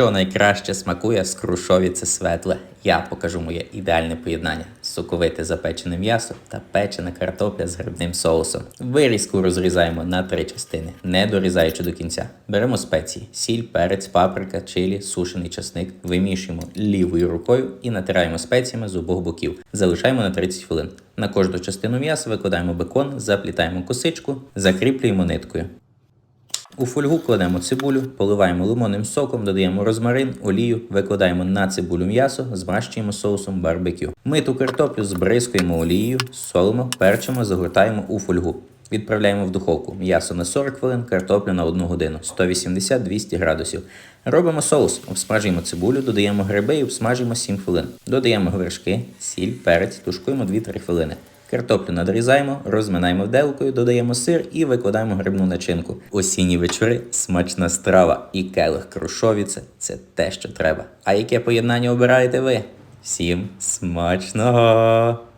Що найкраще смакує з крушовіце светле. Я покажу моє ідеальне поєднання: соковите запечене м'ясо та печена картопля з грибним соусом. Вирізку розрізаємо на три частини, не дорізаючи до кінця. Беремо спеції: сіль, перець, паприка, чилі, сушений часник, вимішуємо лівою рукою і натираємо спеціями з обох боків. Залишаємо на 30 хвилин. На кожну частину м'яса викладаємо бекон, заплітаємо косичку, закріплюємо ниткою. У фольгу кладемо цибулю, поливаємо лимонним соком, додаємо розмарин, олію, викладаємо на цибулю м'ясо, змащуємо соусом барбекю. Миту картоплю збризкуємо олією, солимо, перчимо, загортаємо у фольгу. Відправляємо в духовку. М'ясо на 40 хвилин, картоплю на 1 годину, 180-200 градусів. Робимо соус, обсмажуємо цибулю, додаємо гриби і обсмажуємо 7 хвилин. Додаємо вершки, сіль, перець, тушкуємо 2-3 хвилини. Картоплю надрізаємо, розминаємо вделкою, додаємо сир і викладаємо грибну начинку. Осінні вечори смачна страва і келих крушовіце це те, що треба. А яке поєднання обираєте ви? Всім смачного!